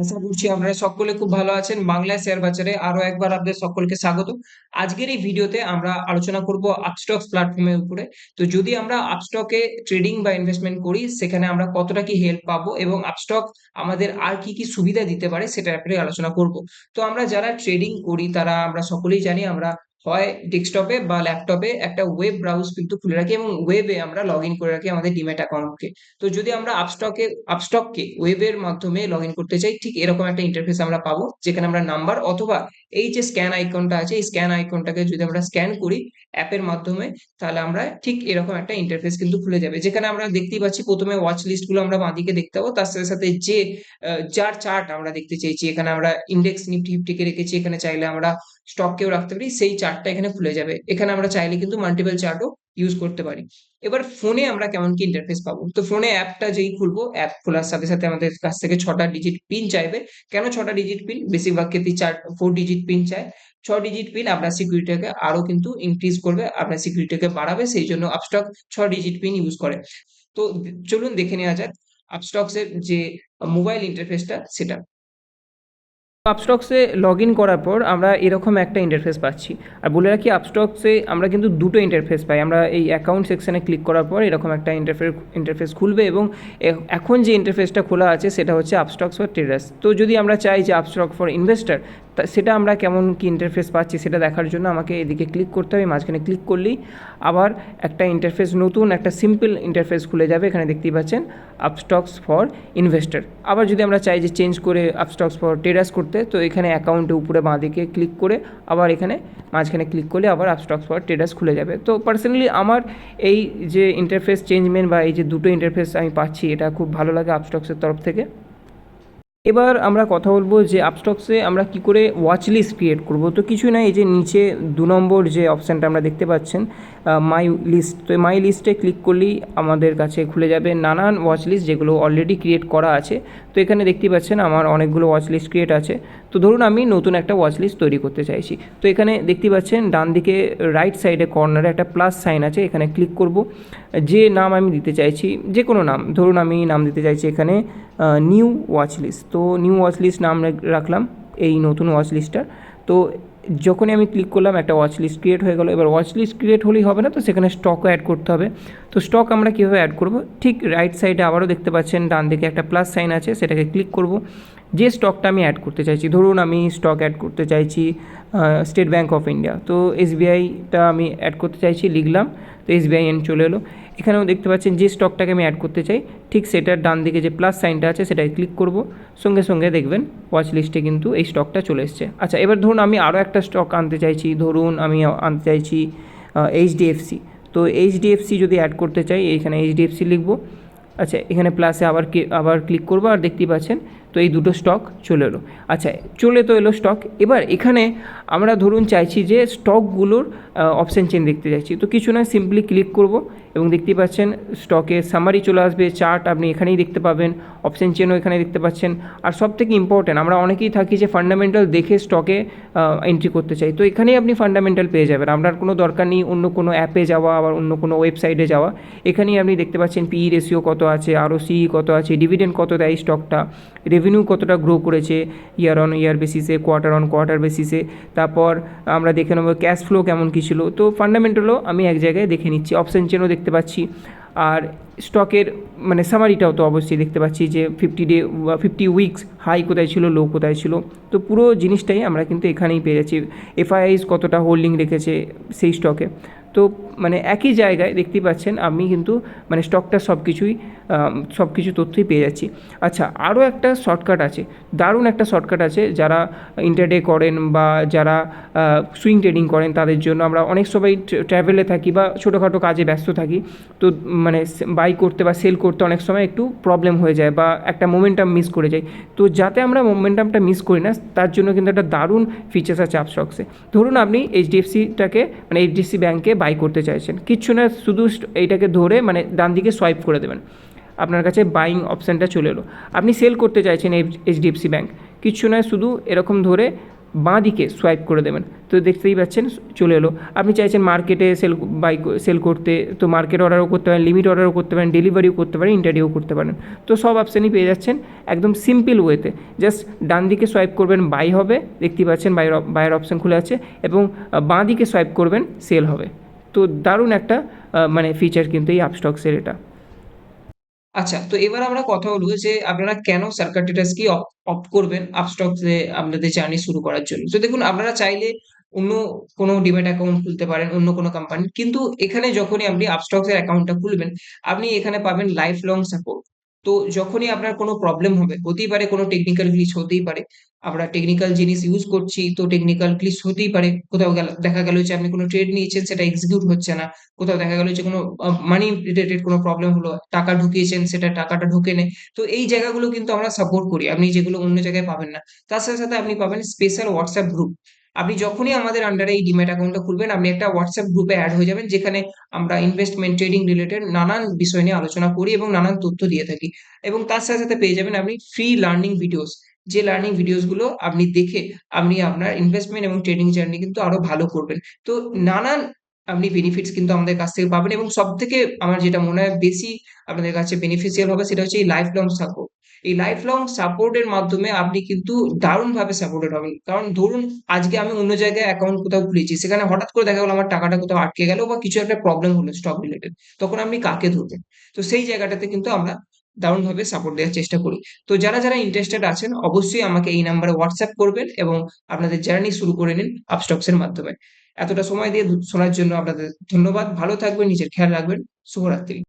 আশা করছি আপনারা সকলে খুব ভালো আছেন। বাংলা শেয়ার বাজারে আরও একবার আপনাদের সকলকে স্বাগত। আজকের এই ভিডিওতে আমরা আলোচনা করব আপস্টক্স প্ল্যাটফর্মের উপরে। তো যদি আমরা আপস্টকে ট্রেডিং বা ইনভেস্টমেন্ট করি সেখানে আমরা কতটা কি হেল্প পাবো এবং আপস্টক আমাদের আর কি, কি সুবিধা দিতে পারে সেটার ব্যাপারে আলোচনা করব। তো আমরা যারা ট্রেডিং করি তারা আমরা সকলেই জানি আমরা হয় ডেস্কটপে বা ল্যাপটপে একটা ওয়েব ব্রাউজ কিন্তু খুলে রাখি এবং ওয়েবে আমরা লগ ইন করে রাখি আমাদের ডিম্যাট অ্যাকাউন্টকে। তো যদি আমরা আপস্টকে আপস্টককে ওয়েবের মাধ্যমে লগ ইন করতে চাই, ঠিক এরকম একটা ইন্টারফেস আমরা পাবো, যেখানে আমরা নাম্বার অথবা এই যে স্ক্যান আইকনটা আছে, এই স্ক্যান আইকনটাকে যদি আমরা স্ক্যান করি অ্যাপের মাধ্যমে, তাহলে আমরা ঠিক এরকম একটা ইন্টারফেস কিন্তু খুলে যাবে। যেখানে আমরা দেখতেই পাচ্ছি প্রথমে ওয়াচ লিস্টগুলো আমরা বাঁদিকে দেখতে পাবো, তার সাথে সাথে যে যার চার্ট আমরা দেখতে চাইছি, এখানে আমরা ইন্ডেক্স নিফটি ফিফটিকে রেখেছি, এখানে চাইলে আমরা স্টককেও রাখতে পারি, সেই চার্টটা এখানে খুলে যাবে। এখানে আমরা চাইলে কিন্তু মাল্টিপল চার্টও ইউজ করতে পারি। এবার ফোনে আমরা কেমন কি ইন্টারফেস পাবো? তো ফোনে অ্যাপটা যেই খুলবো অ্যাপ খোলার সাথে সাথে আমাদের কাছ থেকে ছটা ডিজিট পিন চাইবে। কেন ছটা ডিজিট পিন বেশিরভাগ ক্ষেত্রে চার ফোর ডিজিট পিন চায় ছ ডিজিট পিন আপনার সিকিউরিটিকে আরও কিন্তু ইনক্রিজ করবে, আপনার সিকিউরিটিকে বাড়াবে, সেই জন্য আপস্টক ছ ডিজিট পিন ইউজ করে। তো চলুন দেখে নেওয়া যাক। আপস্টক্স এর যে মোবাইল ইন্টারফেসটা সেটা। আপস্টক্সে লগ ইন করার পর আমরা এরকম একটা ইন্টারফেস পাচ্ছি। আর বলে রাখি আপস্টক্সে আমরা কিন্তু দুটো ইন্টারফেস পাই। আমরা এই অ্যাকাউন্ট সেকশানে ক্লিক করার পর এরকম একটা ইন্টারফেস ইন্টারফেস খুলবে এবং এখন যে ইন্টারফেসটা খোলা আছে, সেটা হচ্ছে আপস্টক্স ফর ট্রেডার্স তো যদি আমরা চাই যে আপস্টক ফর ইনভেস্টার তা সেটা আমরা কেমন কি ইন্টারফেস পাচ্ছি সেটা দেখার জন্য আমাকে এদিকে ক্লিক করতে হবে, মাঝখানে ক্লিক করলেই আবার একটা ইন্টারফেস নতুন একটা সিম্পল ইন্টারফেস খুলে যাবে, এখানে দেখতেই পাচ্ছেন আপস্টক্স ফর ইনভেস্টার আবার যদি আমরা চাই যে চেঞ্জ করে আপস্টক্স ফর ট্রেডার্স করতে, তো এখানে অ্যাকাউন্টে উপরে বাঁদিকে ক্লিক করে আবার এখানে মাঝখানে ক্লিক করলে আবার আপস্টক্স ফর ট্রেডার্স খুলে যাবে। তো পার্সোনালি আমার এই যে ইন্টারফেস চেঞ্জমেন্ট বা এই যে দুটো ইন্টারফেস আমি পাচ্ছি, এটা খুব ভালো লাগে আপস্টক্সের তরফ থেকে। এবার আমরা কথা বলব যে আপস্টক্সে আমরা কি করে ওয়াচ লিস্ট ক্রিয়েট করব। তো কিছু না এই যে নিচে দু নম্বর যে অপশানটা আমরা দেখতে পাচ্ছেন মাই লিস্ট তো মাই লিস্টে ক্লিক করলেই আমাদের কাছে খুলে যাবে নানান ওয়াচ লিস্ট যেগুলো অলরেডি ক্রিয়েট করা আছে। তো এখানে দেখতে পাচ্ছেন আমার অনেকগুলো ওয়াচ লিস্ট ক্রিয়েট আছে। তো ধরুন আমি নতুন একটা ওয়াচ লিস্ট তৈরি করতে চাইছি। তো এখানে দেখতে পাচ্ছেন ডান দিকে রাইট সাইডে কর্নারে একটা প্লাস সাইন আছে, এখানে ক্লিক করব। যে নাম আমি দিতে চাইছি যে কোনো নাম, ধরুন আমি নাম দিতে চাইছি এখানে নিউ ওয়াচ লিস্ট তো নিউ ওয়াচ লিস্ট নাম রাখলাম, এই নতুন ওয়াচ লিস্টটার তো যখনই আমি ক্লিক করলাম, একটা ওয়াচ লিস্ট ক্রিয়েট হয়ে গেল। এবার ওয়াচ লিস্ট ক্রিয়েট হলেই হবে না তো, সেখানে স্টকও অ্যাড করতে হবে। তো স্টক আমরা কীভাবে অ্যাড করব? ঠিক রাইট সাইডে আবারও দেখতে পাচ্ছেন, ডান দিকে একটা প্লাস সাইন আছে, সেটাকে ক্লিক করব। যে স্টকটা আমি অ্যাড করতে চাইছি, ধরুন আমি স্টক অ্যাড করতে চাইছি স্টেট ব্যাঙ্ক অফ ইন্ডিয়া তো এসবিআইটা আমি অ্যাড করতে চাইছি, লিখলাম, তো এসবিআই এন চলে এলো। এখানেও দেখতে পাচ্ছেন যে স্টকটাকে আমি অ্যাড করতে চাই, ঠিক সেটার ডান দিকে যে প্লাস সাইনটা আছে সেটাই ক্লিক করব, সঙ্গে সঙ্গে দেখবেন ওয়াচ লিস্টে কিন্তু এই স্টকটা চলে এসছে। আচ্ছা এবার ধরুন আমি আরও একটা স্টক আনতে চাইছি, ধরুন আমি আনতে চাইছি এইচডিএফসি তো এইচডিএফসি যদি অ্যাড করতে চাই এখানে এইচডিএফসি লিখব। আচ্ছা এখানে প্লাসে আবার আবার ক্লিক করব আর দেখতেই পাচ্ছেন তো এই দুটো স্টক চলে এলো। আচ্ছা চলে তো এলো স্টক এবার এখানে আমরা ধরুন চাইছি যে স্টকগুলোর অপশান চেন দেখতে চাইছি। তো কিছু না সিম্পলি ক্লিক করব এবং দেখতেই পাচ্ছেন স্টকে সামারি চলে আসবে। চার্ট আপনি এখানেই দেখতে পাবেন অপশান চেনও এখানে দেখতে পাচ্ছেন। আর সব থেকে ইম্পর্ট্যান্ট আমরা অনেকেই থাকি যে ফান্ডামেন্টাল দেখে স্টকে এন্ট্রি করতে চাই। তো এখানেই আপনি ফান্ডামেন্টাল পেয়ে যাবেন। আপনার কোনো দরকার নেই অন্য কোনো অ্যাপে যাওয়া আবার অন্য কোনো ওয়েবসাইটে যাওয়া। এখানেই আপনি দেখতে পাচ্ছেন পিই রেশিও কত আছে আরও সি কত আছে ডিভিডেন্ড কত দেয় স্টকটা রেভিনিউ কতটা গ্রো করেছে ইয়ার অন ইয়ার বেসিসে কোয়ার্টার অন কোয়ার্টার বেসিসে তারপর আমরা দেখে নেব ক্যাশ ফ্লো কেমন কী ছিল। তো ফান্ডামেন্টালও আমি এক জায়গায় দেখে নিচ্ছি অপশান চেনও দেখতে পাচ্ছি। আর স্টকের মানে সামারিটাও তো অবশ্যই দেখতে পাচ্ছি যে fifty day fifty weeks high কোথায় ছিল লো কোথায় ছিল। তো পুরো জিনিসটাই আমরা কিন্তু এখানেই পেয়ে যাচ্ছি। এফআইআইস কতটা হোল্ডিং রেখেছে সেই স্টকে তো মানে একই জায়গায় দেখতেই পাচ্ছেন আমি কিন্তু মানে স্টকটা সব কিছুই সব কিছু তথ্যই পেয়ে যাচ্ছি। আচ্ছা আরও একটা শর্টকাট আছে, দারুণ একটা শর্টকাট আছে যারা ইন্টারডে করেন বা যারা সুইং ট্রেডিং করেন তাদের জন্য। আমরা অনেক সময় ট্র্যাভেলে থাকি বা ছোটোখাটো কাজে ব্যস্ত থাকি, তো মানে বাই করতে বা সেল করতে অনেক সময় একটু প্রবলেম হয়ে যায় বা একটা মোমেন্টাম মিস করে যাই। তো যাতে আমরা মোমেন্টামটা মিস করি না, তার জন্য কিন্তু একটা দারুণ ফিচার্স আছে আপস্টক্সে। ধরুন আপনি এইচডিএফসিটাকে মানে এইচডিএফসি ব্যাঙ্কে বাই করতে চাইছেন। কিচ্ছু না, শুধু এইটাকে ধরে মানে ডান দিকে সোয়াইপ করে দেবেন। আপনার কাছে বাইং অপশানটা চলে এলো। আপনি সেল করতে চাইছেন এইচডিএফসি ব্যাঙ্ক কিচ্ছু নয় শুধু এরকম ধরে বাঁ দিকে সোয়াইপ করে দেবেন। তো দেখতেই পাচ্ছেন, চলে এলো। আপনি চাইছেন মার্কেটে সেল বাই সেল করতে, তো মার্কেট অর্ডারও করতে পারেন লিমিট অর্ডারও করতে পারেন ডেলিভারিও করতে পারেন ইন্টারভিউ করতে পারেন। তো সব অপশানই পেয়ে যাচ্ছেন একদম সিম্পল ওয়েতে জাস্ট ডান দিকে সোয়াইপ করবেন বাই হবে। দেখতেই পাচ্ছেন বাইয়ের বাইয়ের অপশান খুলে আছে। এবং বাঁ দিকে সোয়াইপ করবেন সেল হবে। তো দারুণ একটা মানে ফিচার কিন্তু এই আপস্টক্সের এটা। আচ্ছা তো এবার আমরা কথা বলব যে আপনারা কেন সার্কার ট্রেডার্সকে অপ্ট করবেন আপস্টক্সে আপনাদের জার্নি শুরু করার জন্য? তো দেখুন, আপনারা চাইলে অন্য কোনো ডিমেট অ্যাকাউন্ট খুলতে পারেন, অন্য কোনো কোম্পানি কিন্তু এখানে যখনই আপনি আপস্টক্সের অ্যাকাউন্টটা খুলবেন, আপনি এখানে পাবেন লাইফ লং সাপোর্ট তো যখনই আপনার কোনো প্রবলেম হবে, হতেই পারে কোনো টেকনিক্যাল গ্লিচ হতেই পারে আমরা টেকনিক্যাল জিনিস ইউজ করছি, তো টেকনিক্যাল গ্লিচ হতেই পারে। কোথাও দেখা গেল যে আপনি কোনো ট্রেড নিয়েছেন, সেটা এক্সিকিউট হচ্ছে না। কোথাও দেখা গেল যে কোনো মানি রিলেটেড কোনো প্রবলেম হলো, টাকা ঢুকিয়েছেন, সেটা টাকাটা ঢুকে নেই তো এই জায়গাগুলো কিন্তু আমরা সাপোর্ট করি, আপনি যেগুলো অন্য জায়গায় পাবেন না। তার সাথে সাথে আপনি পাবেন স্পেশাল হোয়াটসঅ্যাপ গ্রুপ আপনি যখনই আমাদের আন্ডারে এই ডিমেট অ্যাকাউন্টটা খুলবেন, আপনি একটা হোয়াটসঅ্যাপ গ্রুপে অ্যাড হয়ে যাবেন, যেখানে আমরা ইনভেস্টমেন্ট ট্রেডিং রিলেটেড নানান বিষয় নিয়ে আলোচনা করি এবং নানান তথ্য দিয়ে থাকি। এবং তার সাথে সাথে পেয়ে যাবেন আপনি ফ্রি লার্নিং ভিডিওস যে লার্নিং ভিডিওসগুলো আপনি দেখে আপনি আপনার ইনভেস্টমেন্ট এবং ট্রেডিং জার্নি কিন্তু আরও ভালো করবেন। তো নানান আপনি বেনিফিটস কিন্তু আমাদের কাছ থেকে পাবেন এবং সব থেকে আমার যেটা মনে হয় বেশি আপনাদের কাছে বেনিফিশিয়াল হবে সেটা হচ্ছে এই লাইফ লং সাপোর্ট এই লাইফ লং সাপোর্টের মাধ্যমে আপনি কিন্তু দারুণভাবে সাপোর্টেড হবেন। কারণ ধরুন আজকে আমি অন্য জায়গায় অ্যাকাউন্ট কোথাও খুলেছি, সেখানে হঠাৎ করে দেখা গেলো আমার টাকাটা কোথাও আটকে গেল বা কিছু একটা প্রবলেম হলো স্টক রিলেটেড তখন আপনি কাকে ধরবেন? তো সেই জায়গাটাতে কিন্তু আমরা দারুণভাবে সাপোর্ট দেওয়ার চেষ্টা করি। তো যারা যারা ইন্টারেস্টেড আছেন, অবশ্যই আমাকে এই নাম্বারে হোয়াটসঅ্যাপ করবেন এবং আপনাদের জার্নি শুরু করে নিন আপস্টক্স এর মাধ্যমে। এতটা সময় দিয়ে শোনার জন্য আপনাদের ধন্যবাদ। ভালো থাকবেন, নিজের খেয়াল রাখবেন। শুভরাত্রি।